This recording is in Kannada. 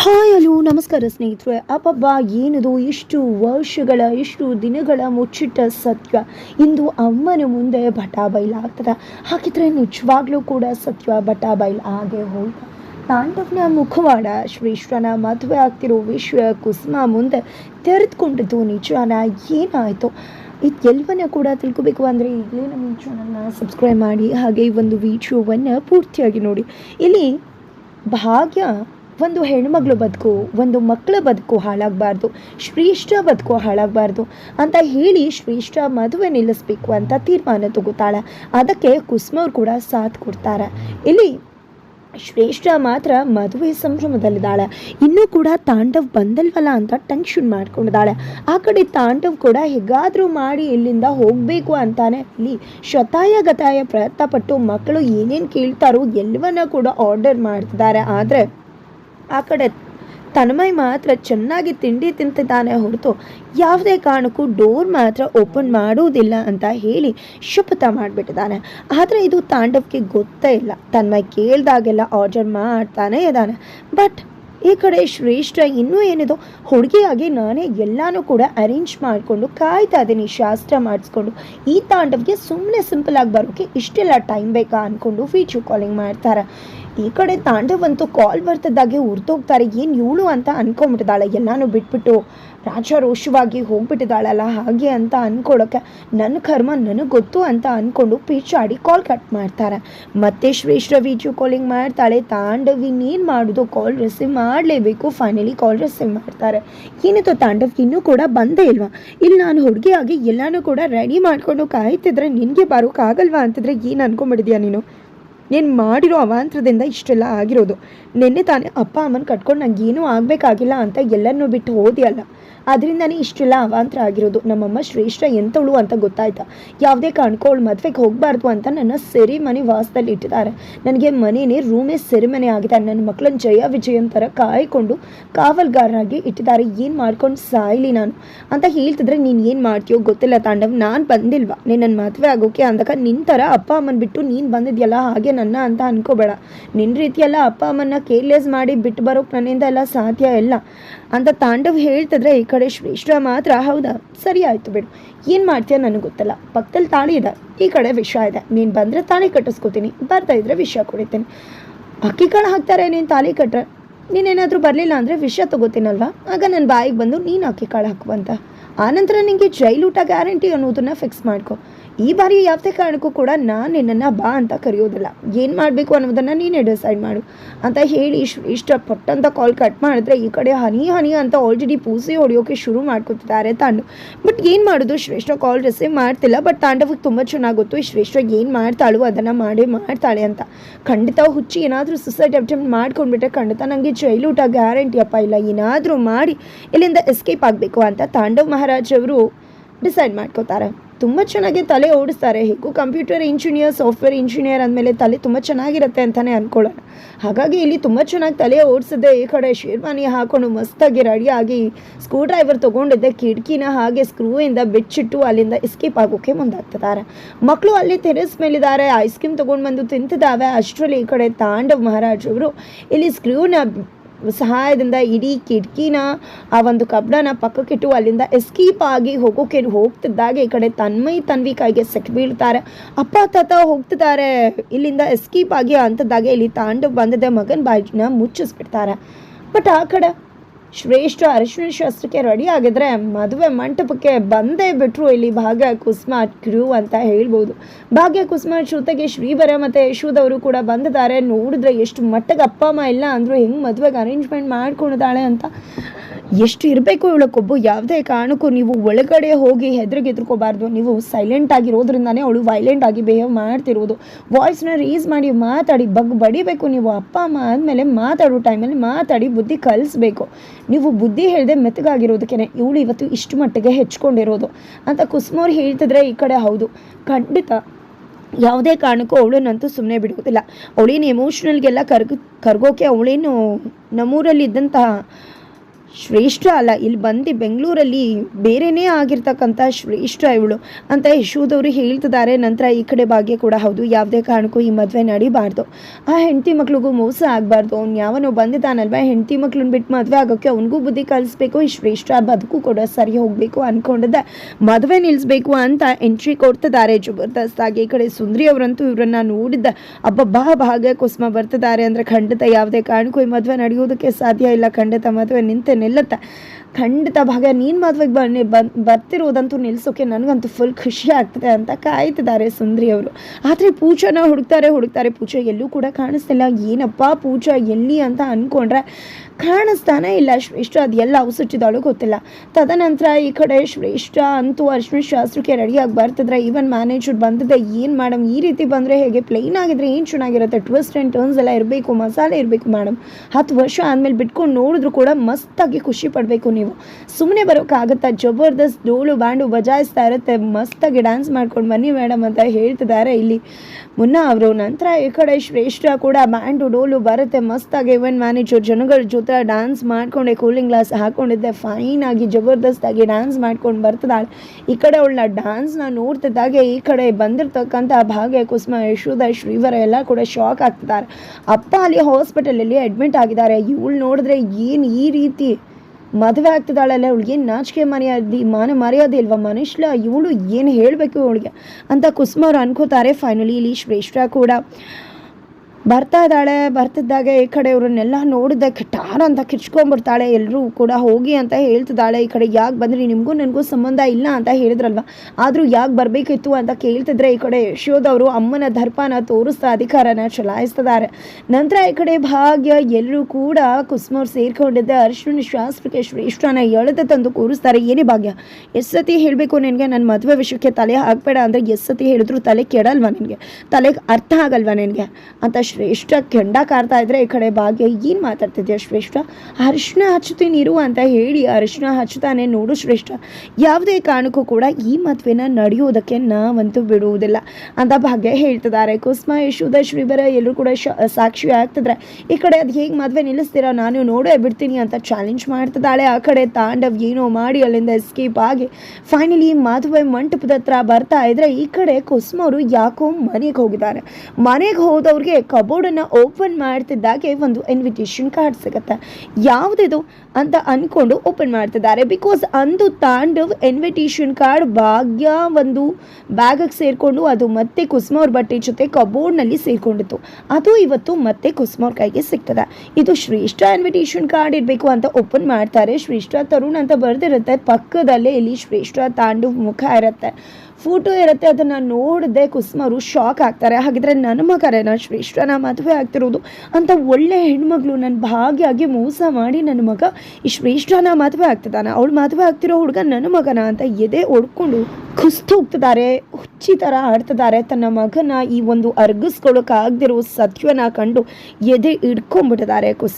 ಹಾಯ್ ಅಲೋ, ನಮಸ್ಕಾರ ಸ್ನೇಹಿತರೆ. ಅಬ್ಬಬ್ಬ, ಏನದು? ಇಷ್ಟು ವರ್ಷಗಳ, ಇಷ್ಟು ದಿನಗಳ ಮುಚ್ಚಿಟ್ಟ ಸತ್ಯ. ಇಂದು ಅಮ್ಮನ ಮುಂದೆ ಭಟಾ ಬೈಲ ಆಗ್ತದೆ. ಹಾಗಿದ್ರೆ ನಿಜವಾಗ್ಲೂ ಕೂಡ ಸತ್ಯ ಬಟ ಬೈಲ್ ಆಗೇ ಹೋಯ್ತು. ತಾಂಡವನ ಮುಖವಾಡ ಶ್ರೀಶ್ವರನ ಮದುವೆ ಆಗ್ತಿರೋ ವಿಶ್ವ ಕುಸುಮ ಮುಂದೆ ತೆರೆದುಕೊಂಡಿದ್ದು ನಿಜಾನ? ಏನಾಯಿತು? ಇದು ಎಲ್ಲವನ್ನ ಕೂಡ ತಿಳ್ಕೊಬೇಕು ಅಂದರೆ ಈಗಲೇ ನಮ್ಮ ಚಾನಲ್ನ ಸಬ್ಸ್ಕ್ರೈಬ್ ಮಾಡಿ, ಹಾಗೆ ಈ ಒಂದು ವಿಡಿಯೋವನ್ನು ಪೂರ್ತಿಯಾಗಿ ನೋಡಿ. ಇಲ್ಲಿ ಭಾಗ್ಯ ಒಂದು ಹೆಣ್ಮಗಳು ಬದುಕು, ಒಂದು ಮಕ್ಕಳ ಬದುಕು ಹಾಳಾಗಬಾರ್ದು, ಶ್ರೇಷ್ಠ ಬದುಕು ಹಾಳಾಗಬಾರ್ದು ಅಂತ ಹೇಳಿ ಶ್ರೇಷ್ಠ ಮದುವೆ ನಿಲ್ಲಿಸ್ಬೇಕು ಅಂತ ತೀರ್ಮಾನ ತಗೋತಾಳೆ. ಅದಕ್ಕೆ ಕುಸುಮವ್ರು ಕೂಡ ಸಾಥ್ ಕೊಡ್ತಾರೆ. ಇಲ್ಲಿ ಶ್ರೇಷ್ಠ ಮಾತ್ರ ಮದುವೆ ಸಂಭ್ರಮದಲ್ಲಿದ್ದಾಳೆ. ಇನ್ನೂ ಕೂಡ ತಾಂಡವ್ ಬಂದಲ್ವಲ್ಲ ಅಂತ ಟೆನ್ಷನ್ ಮಾಡ್ಕೊಂಡಿದ್ದಾಳೆ. ಆ ಕಡೆ ತಾಂಡವ್ ಕೂಡ ಹೇಗಾದರೂ ಮಾಡಿ ಇಲ್ಲಿಂದ ಹೋಗಬೇಕು ಅಂತಾನೆ ಇಲ್ಲಿ ಶತಾಯ ಗತಾಯ ಪ್ರಯತ್ನ ಪಟ್ಟು ಮಕ್ಕಳು ಏನೇನು ಕೇಳ್ತಾರೋ ಎಲ್ಲವನ್ನ ಕೂಡ ಆರ್ಡರ್ ಮಾಡ್ತಿದ್ದಾರೆ. ಆದರೆ ಆ ಕಡೆ ತನ್ಮಯ್ ಮಾತ್ರ ಚೆನ್ನಾಗಿ ತಿಂಡಿ ತಿಂತಿದ್ದಾನೆ ಹೊರತು ಯಾವುದೇ ಕಾರಣಕ್ಕೂ ಡೋರ್ ಮಾತ್ರ ಓಪನ್ ಮಾಡುವುದಿಲ್ಲ ಅಂತ ಹೇಳಿ ಶಪಥ ಮಾಡಿಬಿಟ್ಟಿದ್ದಾನೆ. ಆದರೆ ಇದು ತಾಂಡವ್ಗೆ ಗೊತ್ತೇ ಇಲ್ಲ. ತನ್ಮಯ್ ಕೇಳಿದಾಗೆಲ್ಲ ಆರ್ಡರ್ ಮಾಡ್ತಾನೆ ಇದ್ದಾನೆ. ಬಟ್ ಈ ಕಡೆ ಶ್ರೇಷ್ಠ ಇನ್ನೂ ಏನಿದು ಹುಡುಗಿಯಾಗಿ ನಾನೇ ಎಲ್ಲನೂ ಕೂಡ ಅರೇಂಜ್ ಮಾಡಿಕೊಂಡು ಕಾಯ್ತಾ ಇದ್ದೀನಿ, ಶಾಸ್ತ್ರ ಮಾಡಿಸ್ಕೊಂಡು. ಈ ತಾಂಡವ್ಗೆ ಸುಮ್ಮನೆ ಸಿಂಪಲ್ ಆಗಿ ಬರೋಕ್ಕೆ ಇಷ್ಟೆಲ್ಲ ಟೈಮ್ ಬೇಕಾ ಅಂದ್ಕೊಂಡು ವೀಡಿಯೋ ಕಾಲಿಂಗ್ ಮಾಡ್ತಾರೆ. ಈ ಕಡೆ ತಾಂಡವ್ ಅಂತೂ ಕಾಲ್ ಬರ್ತಿದ್ದಾಗೆ ಉರ್ತೋಗ್ತಾರೆ ಏನು ಇವಳು ಅಂತ ಅನ್ಕೊಂಬಿಟ್ಟಿದ್ದಾಳೆ ಎಲ್ಲಾನು ಬಿಟ್ಬಿಟ್ಟು ರಾಜಾರೋಷವಾಗಿ ಹೋಗ್ಬಿಟ್ಟಿದ್ದಾಳಲ್ಲ. ಹಾಗೆ ಅಂತ ಅನ್ಕೊಳಕ್ಕೆ ನನ್ನ ಕರ್ಮ ನನಗೆ ಗೊತ್ತು ಅಂತ ಅಂದ್ಕೊಂಡು ಪೀಚಾಡಿ ಕಾಲ್ ಕಟ್ ಮಾಡ್ತಾರೆ. ಮತ್ತೆ ಶ್ರೇಷ್ಠ ವಿಡಿಯೋ ಕಾಲಿಂಗ್ ಮಾಡ್ತಾಳೆ. ತಾಂಡವ್ ಇನ್ನೇನು ಮಾಡೋದು? ಕಾಲ್ ರಿಸೀವ್ ಮಾಡಲೇಬೇಕು. ಫೈನಲಿ ಕಾಲ್ ರಿಸೀವ್ ಮಾಡ್ತಾರೆ. ಏನಿತ್ತು ತಾಂಡವ್? ಇನ್ನೂ ಕೂಡ ಬಂದೇ ಇಲ್ವಾ? ಇಲ್ಲಿ ನಾನು ಹುಡುಗಿಯಾಗಿ ಎಲ್ಲನೂ ಕೂಡ ರೆಡಿ ಮಾಡ್ಕೊಂಡು ಕಾಯ್ತಿದ್ರೆ ನಿನಗೆ ಬರೋಕ್ಕಾಗಲ್ವಾ ಅಂತಿದ್ರೆ ಏನು ಅನ್ಕೊಂಬಿಡಿದ್ಯಾ ನೀನು? ನೀನು ಮಾಡಿರೋ ಅವಾಂತರದಿಂದ ಇಷ್ಟೆಲ್ಲ ಆಗಿರೋದು. ನಿನ್ನೆ ತಾನೇ ಅಪ್ಪ ಅಮ್ಮನ ಕಟ್ಕೊಂಡು ನಂಗೆ ಏನೂ ಆಗಬೇಕಾಗಿಲ್ಲ ಅಂತ ಎಲ್ಲರನ್ನೂ ಬಿಟ್ಟು ಹೋದಿಯಲ್ಲ. ಅದರಿಂದನೇ ಇಷ್ಟೆಲ್ಲ ಅವಾಂತರ ಆಗಿರೋದು. ನಮ್ಮಮ್ಮ ಶ್ರೇಷ್ಠ ಎಂಥವಳು ಅಂತ ಗೊತ್ತಾಯ್ತಾ? ಯಾವುದೇ ಕಾಣ್ಕೊಳ್ಳು ಮದುವೆಗೆ ಹೋಗಬಾರ್ದು ಅಂತ ನನ್ನ ಸೆರೆಮನೆ ವಾಸದಲ್ಲಿ ಇಟ್ಟಿದ್ದಾರೆ. ನನಗೆ ಮನೇನೆ, ರೂಮೇ ಸೆರೆಮನೆ ಆಗಿದೆ. ನನ್ನ ಮಕ್ಕಳನ್ನ ಜಯ ವಿಜಯನ್ ಥರ ಕಾಯ್ಕೊಂಡು ಕಾವಲ್ಗಾರರಾಗಿ ಇಟ್ಟಿದ್ದಾರೆ. ಏನು ಮಾಡ್ಕೊಂಡು ಸಾಯ್ಲಿ ನಾನು? ಅಂತ ಹೇಳ್ತಿದ್ರೆ ನೀನು ಏನು ಮಾಡ್ತೀಯೋ ಗೊತ್ತಿಲ್ಲ ತಾಂಡವ್. ನಾನು ಬಂದಿಲ್ವಾ? ನೀನು ನನ್ನ ಮದುವೆ ಆಗೋಕೆ ಅಂದಾಗ ನಿನ್ನ ಥರ ಅಪ್ಪ ಅಮ್ಮನ ಬಿಟ್ಟು ನೀನು ಬಂದಿದ್ಯಲ್ಲ, ಹಾಗೆ ನನ್ನ ಅಂತ ಅನ್ಕೋಬೇಡ. ನಿನ್ನ ರೀತಿಯೆಲ್ಲ ಅಪ್ಪ ಅಮ್ಮನ್ನ ಕೇರ್ಲೆಸ್ ಮಾಡಿ ಬಿಟ್ಟು ಬರೋಕೆ ನನ್ನಿಂದ ಎಲ್ಲ ಸಾಧ್ಯ ಇಲ್ಲ. ಅಂತ ತಾಂಡವ್ ಹೇಳ್ತಿದ್ರೆ ಈ ಕಡೆ ಶ್ರೇಷ್ಠ ಮಾತ್ರ. ಹೌದಾ? ಸರಿ ಆಯಿತು ಬಿಡು. ಏನು ಮಾಡ್ತೀಯ ನನಗೆ ಗೊತ್ತಲ್ಲ. ಪಕ್ಕದಲ್ಲಿ ತಾಳಿ ಇದೆ. ಈ ಕಡೆ ವಿಷ ಇದೆ. ನೀನು ಬಂದರೆ ತಾಳಿ ಕಟ್ಟಿಸ್ಕೊತೀನಿ. ಬರ್ತಾ ಇದ್ರೆ ವಿಷ ಕುಡಿತೀನಿ. ಅಕ್ಕಿ ಕಾಳು ಹಾಕ್ತಾರೆ, ನೀನು ತಾಳಿ ಕಟ್ರೆ. ನೀನೇನಾದರೂ ಬರಲಿಲ್ಲ ಅಂದರೆ ವಿಷ ತಗೋತೀನಲ್ವಾ? ಆಗ ನನ್ನ ಬಾಯಿಗೆ ಬಂದು ನೀನು ಅಕ್ಕಿ ಕಾಳು ಹಾಕುವಂತ. ಆನಂತರ ನಿನಗೆ ಜೈಲೂಟ ಗ್ಯಾರಂಟಿ ಅನ್ನೋದನ್ನ ಫಿಕ್ಸ್ ಮಾಡ್ಕೊ. ಈ ಬಾರಿ ಯಾವುದೇ ಕಾರಣಕ್ಕೂ ಕೂಡ ನಾನು ನಿನ್ನನ್ನು ಬಾ ಅಂತ ಕರೆಯೋದಿಲ್ಲ. ಏನು ಮಾಡಬೇಕು ಅನ್ನೋದನ್ನು ನೀನೇ ಡಿಸೈಡ್ ಮಾಡು. ಅಂತ ಹೇಳಿ ಇಷ್ಟಪಟ್ಟಂತ ಕಾಲ್ ಕಟ್ ಮಾಡಿದ್ರೆ ಈ ಕಡೆ ಹನಿ ಹನಿ ಅಂತ ಆಲ್ರೆಡಿ ಪೂಸಿ ಹೊಡೆಯೋಕೆ ಶುರು ಮಾಡ್ಕೊತಿದ್ದಾರೆ ತಾಂಡು. ಬಟ್ ಏನು ಮಾಡೋದು? ಶ್ರೇಷ್ಠ ಕಾಲ್ ರಿಸೀವ್ ಮಾಡ್ತಿಲ್ಲ ಬಟ್ ತಾಂಡವಕ್ಕೆ ತುಂಬ ಚೆನ್ನಾಗಿ ಗೊತ್ತು ಶ್ರೇಷ್ಠ ಏನು ಮಾಡ್ತಾಳು, ಅದನ್ನು ಮಾಡೇ ಮಾಡ್ತಾಳೆ ಅಂತ. ಖಂಡಿತ ಹುಚ್ಚಿ ಏನಾದರೂ ಸುಸೈಡ್ ಅಟೆಂಪ್ಟ್ ಮಾಡ್ಕೊಂಡ್ಬಿಟ್ರೆ ಖಂಡಿತ ನನಗೆ ಜೈಲೂಟ ಗ್ಯಾರಂಟಿ ಅಪ್ಪ ಇಲ್ಲ. ಏನಾದರೂ ಮಾಡಿ ಇಲ್ಲಿಂದ ಎಸ್ಕೇಪ್ ಆಗಬೇಕು ಅಂತ ತಾಂಡವ್ ಮಹಾರಾಜ್ ಅವರು ಡಿಸೈಡ್ ಮಾಡ್ಕೋತಾರೆ. ತುಂಬ ಚೆನ್ನಾಗಿ ತಲೆ ಓಡಿಸ್ತಾರೆ. ಹೇಗೂ ಕಂಪ್ಯೂಟರ್ ಇಂಜಿನಿಯರ್, ಸಾಫ್ಟ್ವೇರ್ ಇಂಜಿನಿಯರ್ ಅಂದಮೇಲೆ ತಲೆ ತುಂಬ ಚೆನ್ನಾಗಿರುತ್ತೆ ಅಂತಲೇ ಅಂದ್ಕೊಳ್ಳೋಣ ಹಾಗಾಗಿ ಇಲ್ಲಿ ತುಂಬ ಚೆನ್ನಾಗಿ ತಲೆ ಓಡಿಸಿದ್ದೆ ಈ ಕಡೆ ಶೇರ್ವಾನಿ ಹಾಕೊಂಡು ಮಸ್ತಾಗಿ ರೆಡಿಯಾಗಿ ಸ್ಕ್ರೂ ಡ್ರೈವರ್ ತೊಗೊಂಡಿದ್ದೆ. ಕಿಟಕಿನ ಹಾಗೆ ಸ್ಕ್ರೂಯಿಂದ ಬೆಚ್ಚಿಟ್ಟು ಅಲ್ಲಿಂದ ಎಸ್ಕೇಪ್ ಆಗೋಕ್ಕೆ ಮುಂದಾಗ್ತಿದ್ದಾರೆ. ಮಕ್ಕಳು ಅಲ್ಲಿ ತೆರೆಸ್ ಮೇಲಿದ್ದಾರೆ. ಐಸ್ ಕ್ರೀಮ್ ತೊಗೊಂಡು ಬಂದು ತಿಂತಿದ್ದಾವೆ. ಅಷ್ಟರಲ್ಲಿ ಈ ಕಡೆ ತಾಂಡವ್ ಮಹಾರಾಜ್ ಅವರು ಇಲ್ಲಿ ಸ್ಕ್ರೂನ ಸಹಾಯದಿಂದ ಇಡೀ ಕಿಟಕಿನ, ಆ ಒಂದು ಕಬ್ಬಡನ ಪಕ್ಕಕ್ಕಿಟ್ಟು ಅಲ್ಲಿಂದ ಎಸ್ಕೀಪ್ ಆಗಿ ಹೋಗೋಕೆ ಹೋಗ್ತಿದ್ದಾಗ, ಈ ಕಡೆ ತನ್ಮಯಿ ತನ್ವಿ ಕೈಗೆ ಸೆಟ್ ಬೀಳ್ತಾರೆ. ಅಪ್ಪ, ತಾತ ಹೋಗ್ತಿದ್ದಾರೆ. ಇಲ್ಲಿಂದ ಎಸ್ಕೀಪ್ ಆಗಿ ಅಂತದಾಗ ಇಲ್ಲಿ ತಾಂಡು ಬಂದಿದ್ದ ಮಗನ ಬಾಯಿನ ಮುಚ್ಚಿಸ್ಬಿಡ್ತಾರೆ. ಬಟ್ ಆ ಕಡೆ ಶ್ರೇಷ್ಠ ಅರಿಶಿನ ಶಾಸ್ತ್ರಕ್ಕೆ ರೆಡಿ ಆಗಿದ್ರೆ ಮದುವೆ ಮಂಟಪಕ್ಕೆ ಬಂದೇ ಬಿಟ್ಟರು ಇಲ್ಲಿ ಭಾಗ್ಯ ಕುಸುಮ ಕ್ರೂ ಅಂತ ಹೇಳ್ಬೋದು. ಭಾಗ್ಯ ಕುಸುಮ ಶ್ರೂತೆಗೆ ಶ್ರೀವರ ಮತ್ತು ಯಶೋದವರು ಕೂಡ ಬಂದಿದ್ದಾರೆ. ನೋಡಿದ್ರೆ ಎಷ್ಟು ಮಟ್ಟಗೆ ಅಪ್ಪ ಅಮ್ಮ ಇಲ್ಲ ಅಂದರು ಹೆಂಗೆ ಮದುವೆಗೆ ಅರೇಂಜ್ಮೆಂಟ್ ಮಾಡ್ಕೊಂಡಿದ್ದಾಳೆ ಅಂತ ಎಷ್ಟು ಇರಬೇಕು ಇವಳ ಕೊಬ್ಬು ಯಾವುದೇ ಕಾರಣಕ್ಕೂ ನೀವು ಒಳಗಡೆ ಹೋಗಿ ಹೆದರಿಗೆ ಎದ್ರುಕೋಬಾರ್ದು ನೀವು ಸೈಲೆಂಟ್ ಆಗಿರೋದ್ರಿಂದಾನೇ ಅವಳು ವೈಲೆಂಟ್ ಆಗಿ ಬಿಹೇವ್ ಮಾಡ್ತಿರೋದು. ವಾಯ್ಸ್ನ ರೀಸ್ ಮಾಡಿ ಮಾತಾಡಿ ಬಗ್ ಬಡಿಬೇಕು ನೀವು, ಅಪ್ಪ, ಅಮ್ಮ ಆದಮೇಲೆ ಮಾತಾಡೋ ಟೈಮಲ್ಲಿ ಮಾತಾಡಿ ಬುದ್ಧಿ ಕಲಿಸ್ಬೇಕು. ನೀವು ಬುದ್ಧಿ ಹೇಳಿದೆ ಮೆತ್ತಗಾಗಿರೋದಕ್ಕೆ ಇವಳು ಇವತ್ತು ಇಷ್ಟು ಮಟ್ಟಿಗೆ ಹೆಚ್ಕೊಂಡಿರೋದು. ಅಂತ ಕುಸುಮವ್ರು ಹೇಳ್ತಿದ್ರೆ ಈ ಕಡೆ ಹೌದು. ಖಂಡಿತ ಯಾವುದೇ ಕಾರಣಕ್ಕೂ ಅವಳನ್ನಂತೂ ಸುಮ್ಮನೆ ಬಿಡುವುದಿಲ್ಲ ಅವಳೇನು ಎಮೋಷ್ನಲ್ಗೆಲ್ಲ ಕರ್ಗ, ಕರ್ಗೋಕೆ ಅವಳೇನು ನಮ್ಮೂರಲ್ಲಿ ಇದ್ದಂತಹ ಶ್ರೇಷ್ಠ ಅಲ್ಲ. ಇಲ್ಲಿ ಬಂದು ಬೆಂಗಳೂರಲ್ಲಿ ಬೇರೆನೇ ಆಗಿರ್ತಕ್ಕಂಥ ಶ್ರೇಷ್ಠ ಇವಳು ಅಂತ ಯಶೋದವರು ಹೇಳ್ತಿದ್ದಾರೆ. ನಂತರ ಈ ಕಡೆ ಭಾಗ್ಯ ಕೂಡ ಹೌದು. ಯಾವುದೇ ಕಾರಣಕ್ಕೂ ಈ ಮದುವೆ ನಡಿಬಾರ್ದು. ಆ ಹೆಂಡತಿ ಮಕ್ಳಿಗೂ ಮೋಸ ಆಗಬಾರ್ದು. ಅವ್ನು ಯಾವನೋ ಬಂದಿದ್ದಾನಲ್ವ? ಹೆಂಡತಿ ಮಕ್ಳನ್ನ ಬಿಟ್ಟು ಮದುವೆ ಆಗೋಕ್ಕೆ ಅವನಿಗೂ ಬುದ್ಧಿ ಕಲಿಸ್ಬೇಕು. ಈ ಶ್ರೇಷ್ಠ ಬದುಕು ಕೂಡ ಸರಿ ಹೋಗಬೇಕು ಅಂದ್ಕೊಂಡಿದ್ದೆ ಮದುವೆ ನಿಲ್ಲಿಸ್ಬೇಕು ಅಂತ ಎಂಟ್ರಿ ಕೊಡ್ತಿದ್ದಾರೆ. ಜಬರ್ದಸ್ತ್ ಆಗಿ ಈ ಕಡೆ ಸುಂದ್ರಿ ಅವರಂತೂ ಇವರನ್ನ ನೋಡಿದ್ದ. ಅಬ್ಬಬ್ಬಾ ಭಾಗ್ಯ ಕುಸುಮ ಬರ್ತಿದ್ದಾರೆ. ಅಂದರೆ ಖಂಡಿತ ಯಾವುದೇ ಕಾರಣಕ್ಕೂ ಈ ಮದುವೆ ನಡೆಯೋದಕ್ಕೆ ಸಾಧ್ಯ ಇಲ್ಲ. ಖಂಡಿತ ಮದುವೆ ನಿಂತೆ மெல்ல ಖಂಡಿತ ಭಾಗ್ಯ ನೀನು ಮದುವೆಗೆ ಬನ್ನಿ ಬನ್ ಬರ್ತಿರೋದಂತೂ ನಿಲ್ಸೋಕೆ ನನಗಂತೂ ಫುಲ್ ಖುಷಿ ಆಗ್ತದೆ ಅಂತ ಕಾಯ್ತಿದ್ದಾರೆ ಸುಂದ್ರಿ ಅವರು. ಆದರೆ ಪೂಜಾನ ಹುಡುಕ್ತಾರೆ ಹುಡುಕ್ತಾರೆ, ಪೂಜಾ ಎಲ್ಲೂ ಕೂಡ ಕಾಣಿಸ್ತಿಲ್ಲ. ಏನಪ್ಪ ಪೂಜಾ ಎಲ್ಲಿ ಅಂತ ಅಂದ್ಕೊಂಡ್ರೆ ಕಾಣಿಸ್ತಾನೆ ಇಲ್ಲ. ಶ್ರೇಷ್ಠ ಅದು ಎಲ್ಲ ಗೊತ್ತಿಲ್ಲ. ತದನಂತರ ಈ ಕಡೆ ಶ್ರೇಷ್ಠ ಅಂತೂ ಅರ್ಶಿನ ಶಾಸ್ತ್ರಕ್ಕೆ ರೆಡಿಯಾಗಿ ಬರ್ತಿದ್ರೆ ಈವನ್ ಮ್ಯಾನೇಜರ್ ಬಂದಿದೆ, ಏನು ಮೇಡಮ್ ಈ ರೀತಿ ಬಂದರೆ ಹೇಗೆ ಪ್ಲೈನ್ ಆಗಿದ್ರೆ ಏನು ಚೆನ್ನಾಗಿರುತ್ತೆ ಟ್ವಿಸ್ಟ್ ಆ್ಯಂಡ್ ಟರ್ನ್ಸ್ ಎಲ್ಲ ಇರಬೇಕು, ಮಸಾಲೆ ಇರಬೇಕು ಮೇಡಮ್ ಹತ್ತು ವರ್ಷ ಆದಮೇಲೆ ಬಿಟ್ಕೊಂಡು ನೋಡಿದ್ರು ಕೂಡ ಮಸ್ತಾಗಿ ಖುಷಿ ಪಡಬೇಕು ನೀವು. ಸುಮ್ಮನೆ ಬರೋಕ್ಕಾಗತ್ತಾ ಜಬರ್ದಸ್ತ್ ಡೋಲು ಬ್ಯಾಂಡು ಬಜಾಯಿಸ್ತಾ ಇರುತ್ತೆ. ಮಸ್ತಾಗಿ ಡ್ಯಾನ್ಸ್ ಮಾಡ್ಕೊಂಡು ಬನ್ನಿ ಮೇಡಮ್ ಅಂತ ಹೇಳ್ತಿದ್ದಾರೆ ಇಲ್ಲಿ. ಮುನ್ನ ಅವರು, ನಂತರ ಈ ಕಡೆ ಶ್ರೇಷ್ಠ ಕೂಡ ಬ್ಯಾಂಡು ಡೋಲು ಬರುತ್ತೆ. ಮಸ್ತಾಗಿ ಇವೆಂಟ್ ಮ್ಯಾನೇಜರ್ ಜನಗಳ ಜೊತೆ ಡ್ಯಾನ್ಸ್ ಮಾಡ್ಕೊಂಡೆ ಕೂಲಿಂಗ್ ಗ್ಲಾಸ್ ಹಾಕೊಂಡಿದ್ದೆ. ಫೈನ್ ಆಗಿ ಜಬರ್ದಸ್ತ್ ಆಗಿ ಡ್ಯಾನ್ಸ್ ಮಾಡ್ಕೊಂಡು ಬರ್ತಿದ್ದಾಳೆ. ಈ ಕಡೆ ಅವಳನ್ನ ಡ್ಯಾನ್ಸ್ನ ನೋಡ್ತಿದ್ದಾಗೆ ಈ ಕಡೆ ಬಂದಿರತಕ್ಕಂಥ ಭಾಗ್ಯ, ಕುಸುಮ, ಯಶೋಧ, ಶ್ರೀವರ ಎಲ್ಲ ಕೂಡ ಶಾಕ್ ಆಗ್ತಿದ್ದಾರೆ. ಅಪ್ಪ ಅಲ್ಲಿ ಹಾಸ್ಪಿಟಲಲ್ಲಿ ಅಡ್ಮಿಟ್ ಆಗಿದ್ದಾರೆ. ಇವಳು ನೋಡಿದ್ರೆ ಏನು ಈ ರೀತಿ ಮದುವೆ ಆಗ್ತಿದ್ದಾಳಲ್ಲ ಅವಳಿಗೆ ನಾಚಿಕೆ ಮರ್ಯಾದೆ, ಮಾನ ಮರ್ಯಾದೆ ಇಲ್ವಾ ಮನುಷ್ಯ? ಇವಳು ಏನು ಹೇಳಬೇಕು ಅವಳಿಗೆ? ಅಂತ ಕುಸುಮ ಅವ್ರು ಅನ್ಕೋತಾರೆ ಫೈನಲಿ ಇಲ್ಲಿ ಶ್ರೇಷ್ಠ ಕೂಡ. ಬರ್ತಾ ಇದ್ದಾಳೆ, ಬರ್ತಿದ್ದಾಗೆ ಈ ಕಡೆ ಇವ್ರನ್ನೆಲ್ಲ ನೋಡಿದ್ದೆ ಕೆಟ್ಟಾರ ಅಂತ ಕಿಚ್ಕೊಂಡ್ಬಿಡ್ತಾಳೆ ಎಲ್ಲರೂ ಕೂಡ ಹೋಗಿ ಅಂತ ಹೇಳ್ತಿದ್ದಾಳೆ, ಈ ಕಡೆ ಯಾಕೆ ಬಂದ್ರಿ? ನಿಮಗೂ ನನಗೂ ಸಂಬಂಧ ಇಲ್ಲ ಅಂತ ಹೇಳಿದ್ರಲ್ವ? ಆದರೂ ಯಾಕೆ ಬರಬೇಕಿತ್ತು ಅಂತ ಕೇಳ್ತಿದ್ರೆ ಈ ಕಡೆ ಯಶೋದವರು ಅಮ್ಮನ ದರ್ಪನ ತೋರಿಸ್ತಾ ಅಧಿಕಾರನ ಚಲಾಯಿಸ್ತಿದ್ದಾರೆ. ನಂತರ ಈ ಕಡೆ ಭಾಗ್ಯ ಎಲ್ಲರೂ ಕೂಡ ಕುಸುಮವ್ರು ಸೇರಿಕೊಂಡಿದ್ದ. ಅರ್ಶಿನ ಶಾಸ್ತ್ರಕ್ಕೆ ಶ್ರೇಷ್ಠನ ಎಳೆದ ತಂದು ಕೂರಿಸ್ತಾರೆ. ಏನೇ ಭಾಗ್ಯ. ಎಷ್ಟು ಹೇಳಬೇಕು ನಿನಗೆ ನನ್ನ ಮದುವೆ ವಿಷಯಕ್ಕೆ ತಲೆ ಹಾಕಬೇಡ ಅಂದರೆ ಎಷ್ಟು ಹೇಳಿದ್ರು ತಲೆ ಕೆಡಲ್ವಾ ನಿನಗೆ? ತಲೆಗೆ ಅರ್ಥ ಆಗಲ್ವಾ ನಿನಗೆ? ಅಂತ ಶ್ರೇಷ್ಠ ಕೆಂಡ ಕಾರ್ತಾ ಇದ್ರೆ ಈ ಕಡೆ ಭಾಗ್ಯ ಏನು ಮಾತಾಡ್ತಿದ್ಯಾ ಶ್ರೇಷ್ಠ? ಅರಿಶಿನ ಹಚ್ಚುತ್ತೀನಿ ಇರು ಅಂತ ಹೇಳಿ ಅರಿಶಿನ ಹಚ್ಚುತ್ತಾನೆ. ನೋಡು ಶ್ರೇಷ್ಠ, ಯಾವುದೇ ಕಾರಣಕ್ಕೂ ಕೂಡ ಈ ಮದುವೆನ ನಡೆಯೋದಕ್ಕೆ ನಾವಂತೂ ಬಿಡುವುದಿಲ್ಲ ಅಂತ ಭಾಗ್ಯ ಹೇಳ್ತಿದ್ದಾರೆ. ಕುಸ್ಮ, ಯಶೋಧ ಶ್ರೀಬರ ಎಲ್ಲರೂ ಕೂಡ ಸಾಕ್ಷಿ ಆಗ್ತಿದ್ರೆ, ಈ ಕಡೆ ಅದು ಹೇಗೆ ಮದುವೆ ನಿಲ್ಲಿಸ್ತೀರಾ? ನಾನು ನೋಡೇ ಬಿಡ್ತೀನಿ ಅಂತ ಚಾಲೆಂಜ್ ಮಾಡ್ತಿದ್ದಾಳೆ. ಆ ಕಡೆ ತಾಂಡವ್ ಏನೋ ಮಾಡಿ ಅಲ್ಲಿಂದ ಎಸ್ಕೇಪ್ ಆಗಿ ಫೈನಲಿ ಮದುವೆ ಮಂಟಪದ ಹತ್ರ ಬರ್ತಾ ಇದ್ರೆ ಈ ಕಡೆ ಕುಸುಮವರು ಯಾಕೋ ಮನೆಗೆ ಹೋಗಿದ್ದಾರೆ. ಮನೆಗೆ ಹೋದವ್ರಿಗೆ ಕಬೋರ್ಡನ್ನು ಓಪನ್ ಮಾಡ್ತಿದ್ದಾಗೆ ಒಂದು ಇನ್ವಿಟೇಷನ್ ಕಾರ್ಡ್ ಸಿಗುತ್ತೆ. ಯಾವುದಿದು ಅಂತ ಅಂದ್ಕೊಂಡು ಓಪನ್ ಮಾಡ್ತಿದ್ದಾರೆ. ಬಿಕಾಸ್ ಅಂದು ತಾಂಡವ್ ಇನ್ವಿಟೇಷನ್ ಕಾರ್ಡ್ ಭಾಗ್ಯ ಒಂದು ಬ್ಯಾಗಿಗೆ ಸೇರಿಕೊಂಡು ಅದು ಮತ್ತೆ ಕುಸುಮವ್ರ ಬಟ್ಟೆ ಜೊತೆ ಕಬೋರ್ಡ್ನಲ್ಲಿ ಸೇರಿಕೊಂಡಿತ್ತು. ಅದು ಇವತ್ತು ಮತ್ತೆ ಕುಸುಮವ್ರ ಕೈಗೆ ಸಿಗ್ತದೆ. ಇದು ಶ್ರೇಷ್ಠ ಇನ್ವಿಟೇಷನ್ ಕಾರ್ಡ್ ಇರಬೇಕು ಅಂತ ಓಪನ್ ಮಾಡ್ತಾರೆ. ಶ್ರೇಷ್ಠ ತರುಣ್ ಅಂತ ಬರೆದಿರುತ್ತೆ. ಪಕ್ಕದಲ್ಲೇ ಇಲ್ಲಿ ಶ್ರೇಷ್ಠ ತಾಂಡವ್ ಮುಖ ಇರುತ್ತೆ. ಫೋಟೋ ಇರುತ್ತೆ, ಅದನ್ನು ನೋಡಿದೆ ಕುಸುಮರು ಶಾಕ್ ಆಗ್ತಾರೆ. ಹಾಗಿದ್ರೆ ನನ್ನ ಮಗರೇನ ಶ್ರೇಷ್ಠನ ಮದುವೆ ಆಗ್ತಿರೋದು ಅಂತ ಒಳ್ಳೆ ಹೆಣ್ಮಗಳು ನನ್ನ ಭಾಗ್ಯಾಗಿ ಮೋಸ ಮಾಡಿ ನನ್ನ ಮಗ ಈ ಶ್ರೇಷ್ಠನ ಮದುವೆ ಆಗ್ತಿದ್ದಾನೆ. ಅವಳು ಮದುವೆ ಆಗ್ತಿರೋ ಹುಡುಗ ನನ್ನ ಮಗನ ಅಂತ ಎದೆ ಹೊಡ್ಕೊಂಡು ಕುಸ್ತು ಹೋಗ್ತಿದ್ದಾರೆ, ಹುಚ್ಚಿ ಥರ ಆಡ್ತಿದ್ದಾರೆ. ತನ್ನ ಮಗನ ಈ ಒಂದು ಅರ್ಗಿಸ್ಕೊಳ್ಳೋಕ್ಕಾಗದಿರೋ ಸತ್ವನ ಕಂಡು ಎದೆ ಇಡ್ಕೊಂಡ್ಬಿಟ್ಟಿದ್ದಾರೆ ಕುಸ್